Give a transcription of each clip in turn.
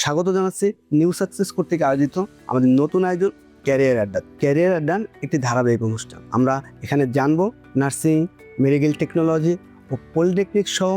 স্বাগত জানাচ্ছি new success কর্তৃক আয়োজিত আমাদের নতুন আয়োজন ক্যারিয়ার আড্ডা ক্যারিয়ার আড্ডার একটি ধারাবাহিক অনুষ্ঠান। আমরা এখানে জানব নার্সিং মেডিকেল টেকনোলজি ও পলিটেকনিক সহ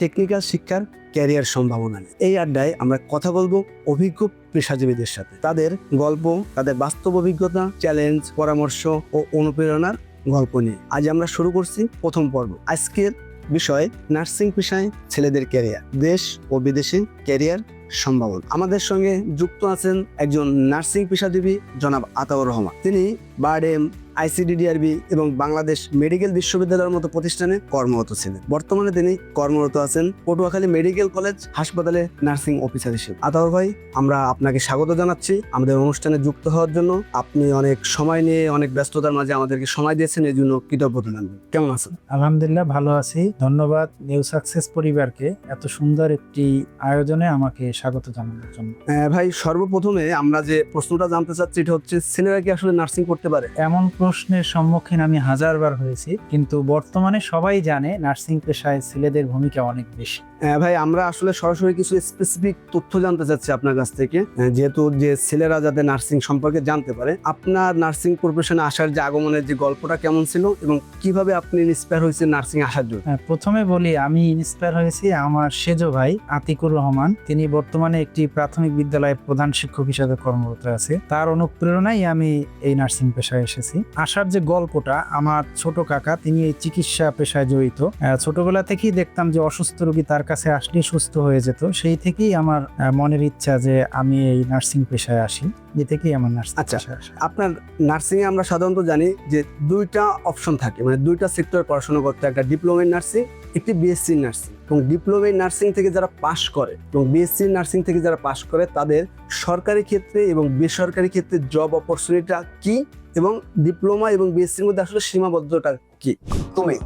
টেকনিক্যাল শিক্ষার ক্যারিয়ার সম্ভাবনা। এই আড্ডায় আমরা কথা বলব অভিজ্ঞ পেশাজীবীদের সাথে। তাদের গল্প, তাদের বাস্তব অভিজ্ঞতা, চ্যালেঞ্জ, পরামর্শ ও অনুপ্রেরণার গল্প নিয়ে। আজ আমরা শুরু করছি প্রথম পর্ব। আজকের বিষয় নার্সিং পেশায় ছেলেদের ক্যারিয়ার দেশ ও বিদেশে ক্যারিয়ার সম্ভাবনা। আমাদের সঙ্গে যুক্ত আছেন একজন নার্সিং পেশাজীবী জনাব আতাউর রহমান। তিনি বারডেম আইসিডিডিআরবি এবং বাংলাদেশ মেডিকেল বিশ্ববিদ্যালয়ের মতো প্রতিষ্ঠানে কর্মরত ছিলেন। বর্তমানে তিনি কর্মরত আছেন পটুয়াখালী মেডিকেল কলেজ হাসপাতালে নার্সিং অফিসার হিসেবে। আতাউর ভাই আমরা আপনাকে স্বাগত জানাচ্ছি। আমাদের অনুষ্ঠানে যুক্ত হওয়ার জন্য আপনি অনেক সময় নিয়ে অনেক ব্যস্ততার মাঝে আমাদেরকে সময় দিয়েছেন এই জন্য কৃতজ্ঞতা জানাবেন। কেমন আছেন? আলহামদুলিল্লাহ ভালো আছি। ধন্যবাদ নিউ সাকসেস পরিবারকে এত সুন্দর একটি আয়োজনে আমাকে স্বাগত জানানোর জন্য। আহ, ভাই সর্বপ্রথমে আমরা যে প্রশ্নটা জানতে চাচ্ছি এটা হচ্ছে ছেলেরা কি আসলে নার্সিং করতে পারে? এমন প্রশ্নের সম্মুখীন আমি হাজারবার হয়েছি, কিন্তু বর্তমানে সবাই জানে নার্সিং পেশায় ছেলেদের ভূমিকা অনেক বেশি। হ্যাঁ ভাই আমরা আসলে সরাসরি কিছু স্পেসিফিক তথ্য জানতে চাচ্ছি আপনার কাছ থেকে। যেহেতু যে ছেলেরা যাতে নার্সিং সম্পর্কে জানতে পারে আপনার নার্সিং প্রফেশনে আসার যে আগমনের যে গল্পটা কেমন ছিল এবং কীভাবে আপনি ইন্সপায়ার হয়েছেন নার্সিং আসার জন্য? হ্যাঁ, প্রথমে বলি আমি ইন্সপায়ার হয়েছি আমার সেজো ভাই আতিকুর রহমান। তিনি বর্তমানে একটি প্রাথমিক বিদ্যালয়ের প্রধান শিক্ষক হিসেবে কর্মরত আছে। তার অনুপ্রেরণায় আমি এই নার্সিং পেশায় এসেছি। আসার যে গল্পটা আমার ছোট কাকা তিনি এই চিকিৎসা পেশায় জড়িত। ছোটবেলা থেকেই দেখতাম যে অসুস্থ রোগী তার কাছে আসলে সুস্থ হয়ে যেত। সেই থেকেই আমার মনের ইচ্ছা যে আমি এই নার্সিং পেশায় আসি। যে থেকেই আমার নার্সিং আচ্ছা। আপনার নার্সিং এ আমরা সাধারণত জানি যে দুইটা অপশন থাকে। মানে দুইটা সেক্টর পড়াশোনা করতে একটা ডিপ্লোমা ইন নার্সিং একটি বিএসসি নার্সিং এবং ডিপ্লোমা ইন নার্সিং থেকে যারা পাশ করে এবং বিএসসি নার্সিং থেকে যারা পাশ করে তাদের সরকারি ক্ষেত্রে এবং বেসরকারি ক্ষেত্রে জব অপরচুনিটিটা কি? এবং ডিপ্লোমা এবং বিএসসির মধ্যে আসলে সীমাবদ্ধতা কি? তুমি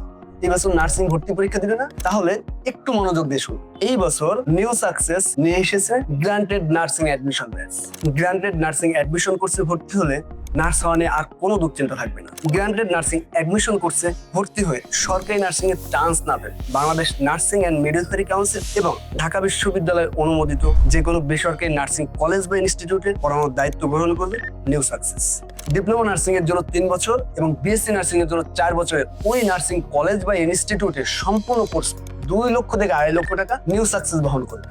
নার্সিং ভর্তি পরীক্ষা দিবে না? তাহলে একটু মনোযোগ দিয়ে এই বছর নিউ সাকসেস নিয়ে এসেছে granted nursing admission batch granted nursing admission কোর্সে ভর্তি হলে নার্স হওয়া নিয়ে আর কোনো দুশ্চিন্তা থাকবে না। গ্রান্টেড নার্সিং অ্যাডমিশন কোর্সে ভর্তি হয়ে সরকারি নার্সিং এর চান্স না পেলে Bangladesh nursing and midwifery council এবং ঢাকা বিশ্ববিদ্যালয়ের অনুমোদিত যে কোনো বেসরকারি নার্সিং কলেজ বা ইনস্টিটিউটে পড়ানোর দায়িত্ব গ্রহণ করবে নিউ সাকসেস ডিপ্লোমা নার্সিং এর জন্য তিন বছর এবং বিএসসি নার্সিং এর জন্য চার বছরের ওই নার্সিং কলেজ বা ইনস্টিটিউটে সম্পূর্ণ কোর্স। দুই লক্ষ থেকে আড়াই লক্ষ টাকা নিউ সাকসেস বহন করবে।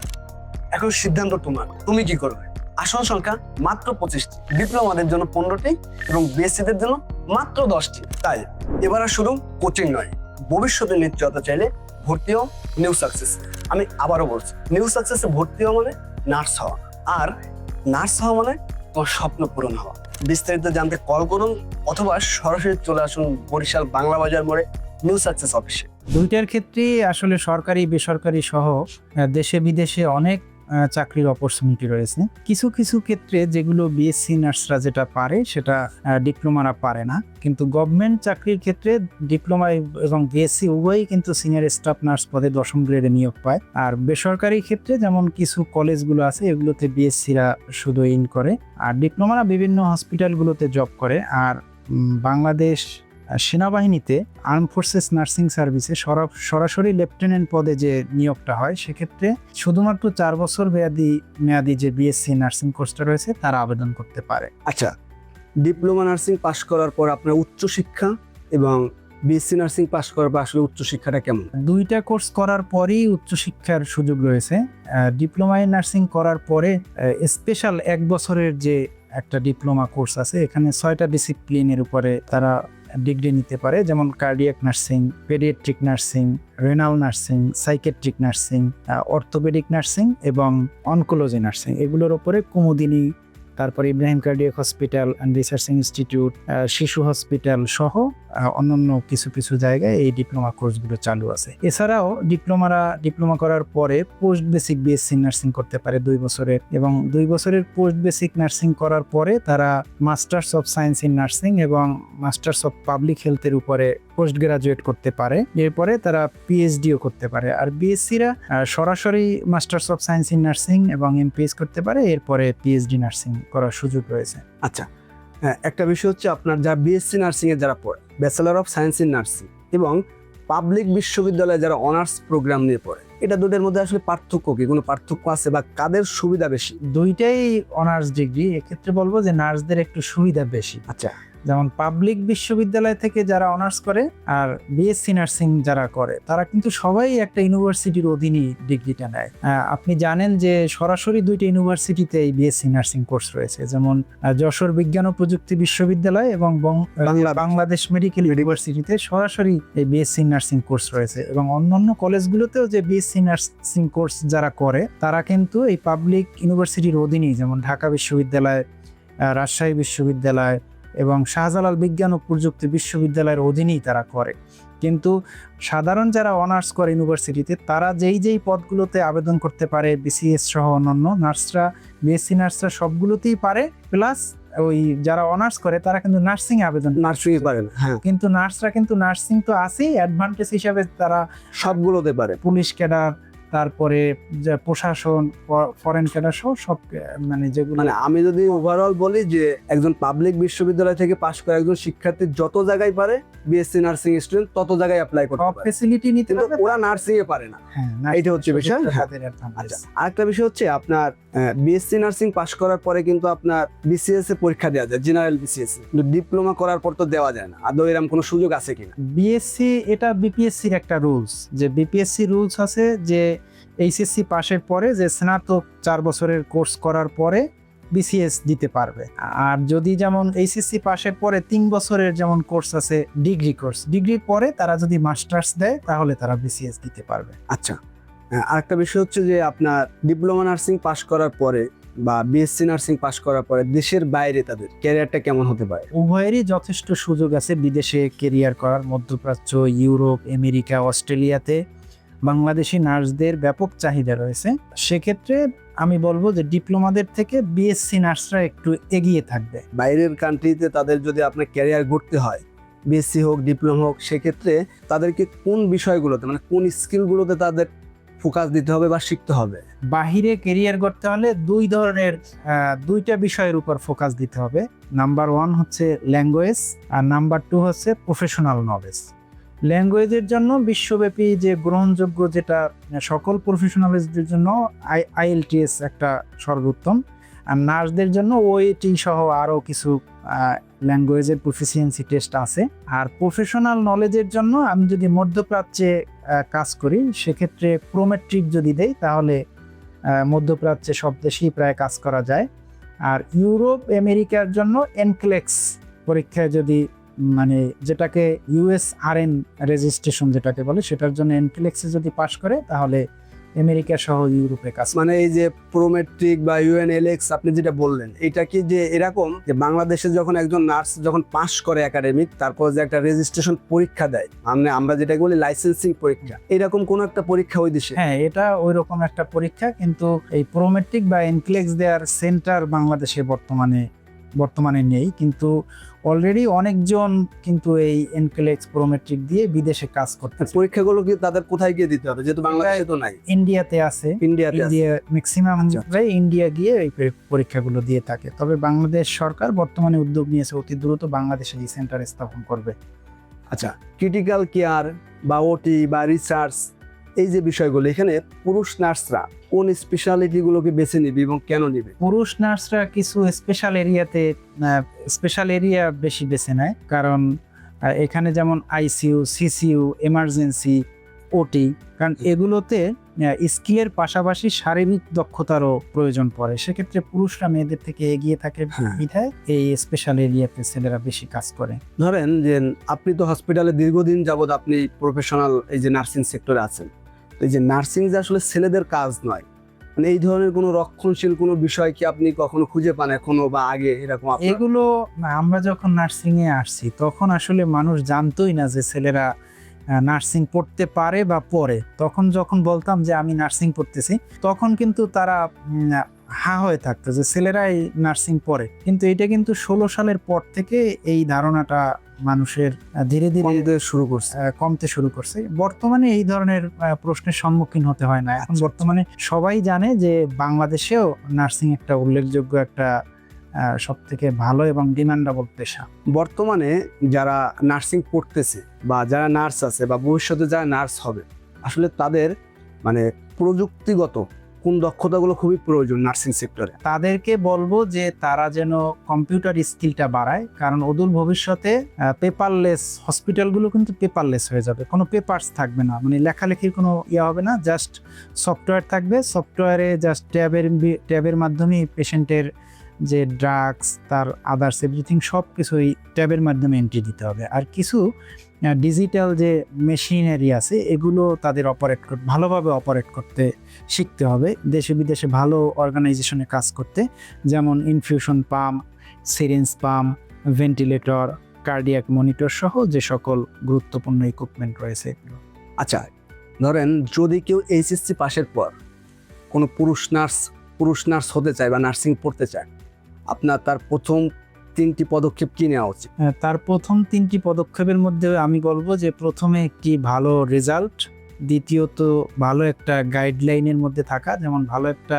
এখন সিদ্ধান্ত তোমার। তুমি কি করবে? আসন সংখ্যা মাত্র পঁচিশটি। ডিপ্লোমাদের জন্য পনেরোটি এবং বিএসসিদের জন্য মাত্র দশটি। তাই এবার আর শুধু কোচিং নয়, ভবিষ্যতে নিশ্চয়তা চাইলে ভর্তি হও নিউ সাকসেস আমি আবারও বলছি নিউ সাকসেসে ভর্তি হওয়া মানে নার্স হওয়া। আর নার্স হওয়া মানে তোমার স্বপ্ন পূরণ হওয়া। বিস্তারিত জানতে কল করুন অথবা সরাসরি চলে আসুন বরিশাল বাংলা বাজার মোড়ে নিউ সাকসেস অফিসে। দুইটার ক্ষেত্রেই আসলে সরকারি, বেসরকারি সহ দেশে বিদেশে অনেক চাকরির অপরচুনিটি রয়েছে। কিছু কিছু ক্ষেত্রে যেগুলো বিএসসি নার্সরা যেটা পারে, সেটা ডিপ্লোমারা পারে না। কিন্তু গভর্নমেন্ট চাকরির ক্ষেত্রে ডিপ্লোমা এবং বিএসসি উভয়ই কিন্তু সিনিয়র স্টাফ নার্স পদে দশম গ্রেডে নিয়োগ পায়। আর বেসরকারি ক্ষেত্রে যেমন কিছু কলেজগুলো আছে, এগুলোতে বিএসসিরা শুধু ইন করে। আর ডিপ্লোমারা বিভিন্ন হসপিটালগুলোতে জব করে। আর বাংলাদেশ সেনাবাহিনীতে আর্ম ফোর্সেস নার্সিং সার্ভিসে সরা- সরাসরি লেফটেন্যান্ট পদে যে নিয়োগটা হয় সেক্ষেত্রে শুধুমাত্র চার বছর মেয়াদি মেয়াদি যে বিএসসি নার্সিং কোর্সটা রয়েছে তারা আবেদন করতে পারে। আচ্ছা ডিপ্লোমা নার্সিং পাশ করার পর আপনার উচ্চশিক্ষা এবং বিএসসি নার্সিং পাশ করার পর আসলে উচ্চশিক্ষাটা কেমন? দুইটা কোর্স করার পরেই উচ্চশিক্ষার সুযোগ রয়েছে। ডিপ্লোমা ইন নার্সিং করার পরে স্পেশাল এক বছরের যে একটা ডিপ্লোমা কোর্স আছে এখানে ছয়টা ডিসিপ্লিনের উপরে তারা ডিগ্রি নিতে পারে, যেমন cardiac nursing paediatric nursing renal nursing psychiatric nursing orthopaedic nursing এবং অনকোলজি নার্সিং এগুলোর ওপরে কুমুদিনী তারপরে Ibrahim cardiac hospital and research institute শিশু হসপিটাল সহ অন্যান্য কিছু কিছু জায়গায় এই ডিপ্লোমা কোর্সগুলো চালু আছে। এছাড়াও ডিপ্লোমারা, ডিপ্লোমা করার পরে পোস্ট বেসিক বিএসসি নার্সিং করতে পারে দুই বছরের এবং দুই বছরের পোস্ট বেসিক নার্সিং করার পরে তারা masters of science in nursing এবং মাস্টার্স অফ পাবলিক হেলথের উপরে পোস্ট গ্রাজুয়েট করতে পারে। এরপরে তারা পিএইচডিও করতে পারে। আর বিএসসিরা সরাসরি masters of science in nursing এবং এমপিএস করতে পারে। এরপরে পিএইচডি নার্সিং করার সুযোগ রয়েছে। আচ্ছা হ্যাঁ, একটা বিষয় হচ্ছে আপনার যারা বিএসসি নার্সিং এ যারা পড়ে bachelor of science in nursing এবং পাবলিক বিশ্ববিদ্যালয়ে যারা অনার্স প্রোগ্রাম নিয়ে পড়ে এটা দুটোর মধ্যে আসলে পার্থক্য কি? কোনো পার্থক্য আছে বা কাদের সুবিধা বেশি? দুইটাই অনার্স ডিগ্রি। এক্ষেত্রে বলব যে নার্সদের একটু সুবিধা বেশি। আচ্ছা। যেমন পাবলিক বিশ্ববিদ্যালয় থেকে যারা অনার্স করে আর বিএসসি নার্সিং যারা করে তারা কিন্তু সবাই একটা ইউনিভার্সিটির অধীনেই ডিগ্রিটা নেয় আপনি জানেন যে সরাসরি দুইটা ইউনিভার্সিটিতে এই বিএসসি নার্সিং কোর্স রয়েছে যেমন যশোর বিজ্ঞান ও প্রযুক্তি বিশ্ববিদ্যালয় এবং বাংলাদেশ। বাংলাদেশ মেডিকেল ইউনিভার্সিটিতে সরাসরি এই বিএসসি নার্সিং কোর্স রয়েছে এবং অন্যান্য কলেজগুলোতেও যে বিএসসি নার্সিং কোর্স যারা করে তারা কিন্তু এই পাবলিক ইউনিভার্সিটির অধীনেই যেমন ঢাকা বিশ্ববিদ্যালয় রাজশাহী বিশ্ববিদ্যালয় এবং শাহজালাল বিজ্ঞান ও প্রযুক্তি বিশ্ববিদ্যালয়ের অধীনেই তারা করে। কিন্তু সাধারণ যারা অনার্স করে ইউনিভার্সিটিতে তারা যেই যেই পদগুলোতে আবেদন করতে পারে বিসিএস সহ অন্যান্য নার্সরা বিএসসি নার্সরা সবগুলোতেই পারে প্লাস ওই যারা অনার্স করে তারা কিন্তু নার্সিং আবেদন নার্সিং পারে হ্যাঁ। কিন্তু নার্সরা কিন্তু নার্সিং তো আছেই অ্যাডভান্টেজ হিসাবে তারা সবগুলোতে পারে। পুলিশ ক্যাডার তারপরে যে প্রশাসন ফরেন ক্যাডার সহ সব মানে যেগুলো মানে আমি যদি ওভারঅল বলি যে একজন পাবলিক বিশ্ববিদ্যালয় থেকে পাশ করা একজন শিক্ষার্থী যত জায়গায় পারে বিএসসি নার্সিং স্টুডেন্ট তত জায়গায় অ্যাপ্লাই করতে পারে। ফেসিলিটি নিতে পারবে ওরা নার্সিং এ পারে না। হ্যাঁ এইটা হচ্ছে বিষয়। হ্যাঁ। আচ্ছা আরেকটা বিষয় হচ্ছে আপনার বিএসসি নার্সিং পাশ করার পরে কিন্তু আপনার বিসিএস এ পরীক্ষা দেওয়া যায় জেনারেল বিসিএস কিন্তু ডিপ্লোমা করার পর তো দেওয়া যায় না। আদৌ এরকম কোনো সুযোগ আছে কিনা? বিএসসি এটা বিপিএসসির একটা রুলস যে বিপিএসসি রুলস আছে যে এইচএসসি পাশের পরে যে স্নাতক চার বছরের কোর্স করার পরে বিসিএস দিতে পারবে। আর যদি যেমন এইচএসসি পাশের পরে তিন বছরের যেমন কোর্স আছে ডিগ্রি কোর্স ডিগ্রির পরে তারা যদি মাস্টার্স দেয় তাহলে তারা বিসিএস দিতে পারবে। আচ্ছা আহ, আরেকটা বিষয় হচ্ছে যে আপনার ডিপ্লোমা নার্সিং পাশ করার পরে বা বিএসসি নার্সিং পাশ করার পরে দেশের বাইরে তাদের ক্যারিয়ারটা কেমন হতে পারে? উভয়েরই যথেষ্ট সুযোগ আছে বিদেশে কেরিয়ার করার মধ্যপ্রাচ্য ইউরোপ আমেরিকা অস্ট্রেলিয়াতে। বাংলাদেশি নার্সদের ব্যাপক চাহিদা রয়েছে। সেক্ষেত্রে আমি বলব যে ডিপ্লোমাদের থেকে বিএসসি নার্সরা একটু এগিয়ে থাকবে। বাইরের কান্ট্রিতে তাদের যদি আপনার ক্যারিয়ার গড়তে হয় বিএসসি হোক ডিপ্লোমা হোক সেক্ষেত্রে তাদেরকে কোন বিষয়গুলোতে মানে কোন স্কিলগুলোতে তাদের ফোকাস দিতে হবে বা শিখতে হবে? বাহিরে কেরিয়ার করতে হলে দুই ধরনের দুইটা বিষয়ের উপর ফোকাস দিতে হবে। নাম্বার ওয়ান হচ্ছে ল্যাঙ্গুয়েজ আর নাম্বার টু হচ্ছে প্রফেশনাল নলেজ ল্যাঙ্গুয়েজের জন্য, বিশ্বব্যাপী যে গ্রহণযোগ্য যেটা সকল প্রফেশনালিস্টদের জন্য আই আইএলটিএস একটা সর্বোত্তম। আর নার্সদের জন্য ওএটি সহ আরও কিছু ল্যাঙ্গুয়েজের প্রফিসিয়েন্সি টেস্ট আছে। আর প্রফেশনাল নলেজের জন্য আমি যদি মধ্যপ্রাচ্যে কাজ করি, সেক্ষেত্রে প্রোমেট্রিক যদি দেই, তাহলে মধ্যপ্রাচ্যে সব দেশেই প্রায় কাজ করা যায়। আর ইউরোপ আমেরিকার জন্য এনক্লেক্স পরীক্ষায় যদি মানে যেটাকে ইউএস আর এন রেজিস্ট্রেশন যেটাকে বলে সেটার জন্য এনফিলেক্সে যদি পাশ করে তাহলে আমেরিকা সহ ইউরোপে কাজ মানে এই যে প্রোমেট্রিক বা ইউএনএলএক্স আপনি যেটা বললেন এটা কি যে এরকম যে বাংলাদেশে যখন একজন নার্স যখন পাশ করে একাডেমিক তারপর যে একটা রেজিস্ট্রেশন পরীক্ষা দেয় মানে আমরা যেটা বলি লাইসেন্সিং পরীক্ষা এরকম কোন একটা পরীক্ষা ওই দেশে? হ্যাঁ এটা ওই রকম একটা পরীক্ষা কিন্তু এই প্রোমেট্রিক বা এনক্লেক্স দেওয়ার সেন্টার বাংলাদেশে বর্তমানে বর্তমানে নেই কিন্তু অলরেডি অনেকজন কিন্তু এই এনক্লেক্স প্রোমেট্রিক দিয়ে বিদেশে কাজ করতে পরীক্ষাগুলো কি তাদের কোথায় গিয়ে দিতে হবে? যেহেতু বাংলাদেশে তো নাই। ইন্ডিয়াতে আছে। ইন্ডিয়াতে ম্যাক্সিমাম প্রায় ইন্ডিয়া গিয়ে এই পরীক্ষাগুলো দিয়ে থাকে। তবে বাংলাদেশ সরকার বর্তমানে উদ্যোগ নিয়েছে অতি দ্রুত বাংলাদেশে এই সেন্টার স্থাপন করবে। আচ্ছা ক্রিটিক্যাল কেয়ার বা ওটি বা রিসার্চ এই যে বিষয়গুলো এখানে পুরুষ নার্সরা কোন স্পেশালিটি গুলোকে বেছে নিবে এবং কেন নিবে? পুরুষ নার্সরা কিছু স্পেশাল এরিয়াতে স্পেশাল এরিয়া বেশি বেছে নেয়। কারণ এখানে যেমন আইসিইউ সিসিইউ এমার্জেন্সি ওটি কারণ এগুলোতে স্কিলের পাশাপাশি শারীরিক দক্ষতারও প্রয়োজন পড়ে। সেক্ষেত্রে পুরুষরা মেয়েদের থেকে এগিয়ে থাকে হ্যাঁ। বিধায় এই স্পেশাল এরিয়াতে ছেলেরা বেশি কাজ করে। ধরেন যে আপনি তো হসপিটালে দীর্ঘদিন যাবত আপনি প্রফেশনাল এই যে নার্সিং সেক্টরে আছেন। এই যে নার্সিং যে আসলে ছেলেদের কাজ নয় মানে এই ধরনের কোনো রক্ষণশীল কোনো বিষয় কি আপনি কখনো খুঁজে পান এখনও বা আগে এরকম? এগুলো আমরা যখন নার্সিং এ আসছি, তখন আসলে মানুষ জানতোই না যে ছেলেরা নার্সিং পড়তে পারে বা পড়ে তখন যখন বলতাম যে আমি নার্সিং পড়তেছি, তখন কিন্তু তারা হা হয়ে থাকতো যে ছেলেরাই নার্সিং পড়ে কিন্তু এটা কিন্তু ষোলো সালের পর থেকে এই ধারণাটা মানুষের ধীরে ধীরে শুরু করছে। কমতে শুরু করছে। বর্তমানে এই ধরনের প্রশ্নের সম্মুখীন হতে হয় না। এখন আচ্ছা, বর্তমানে সবাই জানে যে বাংলাদেশেও নার্সিং একটা উল্লেখযোগ্য একটা সব থেকে ভালো এবং ডিমান্ডেবল পেশা। বর্তমানে যারা নার্সিং পড়তেছে বা যারা নার্স আছে বা ভবিষ্যতে যারা নার্স হবে আসলে তাদের মানে প্রযুক্তিগত কোন দক্ষতাগুলো খুবই প্রয়োজন নার্সিং সেক্টরে? তাদেরকে বলব যে তারা যেন কম্পিউটার স্কিলটা বাড়ায়, কারণ অদূর ভবিষ্যতে পেপারলেস হসপিটালগুলো কিন্তু পেপারলেস হয়ে যাবে। কোনো পেপারস থাকবে না মানে লেখালেখির কোনো ইয়ে হবে না জাস্ট সফটওয়্যার থাকবে। সফটওয়্যারে জাস্ট ট্যাবের ট্যাবের মাধ্যমে পেশেন্টের যে ড্রাগস তার আদার্স এভরিথিং সব কিছু এই ট্যাবের মাধ্যমে এন্ট্রি দিতে হবে। আর কিছু ডিজিটাল যে মেশিনারি আছে, এগুলো তাদের অপারেট ভালোভাবে অপারেট করতে শিখতে হবে। দেশে বিদেশে ভালো অর্গানাইজেশনে কাজ করতে, যেমন infusion pump syringe pump ventilator cardiac monitor সহ যে সকল গুরুত্বপূর্ণ ইকুইপমেন্ট রয়েছে এগুলো। আচ্ছা ধরেন যদি কেউ এইচএসসি পাশের পর কোনো পুরুষ নার্স পুরুষ নার্স হতে চায় বা নার্সিং পড়তে চায় আপনার তার প্রথম তিনটি পদক্ষেপ কি নেওয়া উচিত? তার প্রথম তিনটি পদক্ষেপের মধ্যে আমি বলব যে প্রথমে একটি ভালো রেজাল্ট দ্বিতীয়ত ভালো একটা গাইডলাইনের মধ্যে থাকা যেমন ভালো একটা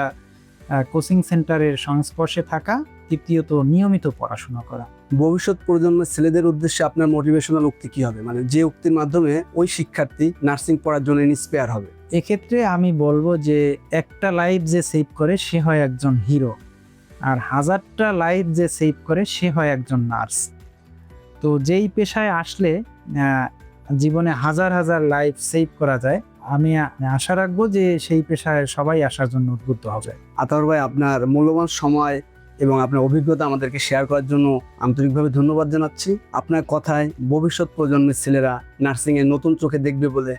কোচিং সেন্টারের সংস্পর্শে থাকা তৃতীয়ত নিয়মিত পড়াশোনা করা। ভবিষ্যৎ প্রজন্মের ছেলেদের উদ্দেশ্যে আপনার মোটিভেশনাল উক্তি কি হবে? মানে যে উক্তির মাধ্যমে ওই শিক্ষার্থী নার্সিং পড়ার জন্য ইন্সপায়ার হবে। এক্ষেত্রে আমি বলব যে একটা লাইফ যে সেভ করে সে হয় একজন হিরো আর হাজারটা লাইফ যে সেভ করে সে হয় একজন নার্স। তো যেই পেশায় আসলে জীবনে হাজার হাজার লাইফ সেভ করা যায়, আমি আশা রাখব যে সেই পেশায় সবাই আসার জন্য উদ্বুদ্ধ হবে। আতাউর ভাই, আপনার মূল্যবান সময় এবং আপনার অভিজ্ঞতা আমাদেরকে শেয়ার করার জন্য আন্তরিকভাবে ধন্যবাদ জানাচ্ছি। আপনার কথায় ভবিষ্যৎ প্রজন্মের ছেলেরা নার্সিংয়ের নতুন চোখে দেখবে বলে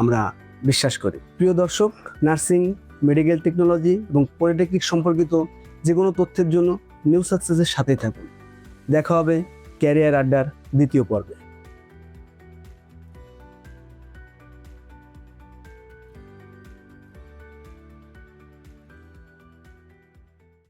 আমরা বিশ্বাস করি। প্রিয় দর্শক নার্সিং মেডিকেল টেকনোলজি এবং পলিটেকনিক সম্পর্কিত যে কোনো তথ্যের জন্য নিউ সাকসেসের সাথেই থাকুন। দেখা হবে ক্যারিয়ার আড্ডার দ্বিতীয় পর্বে।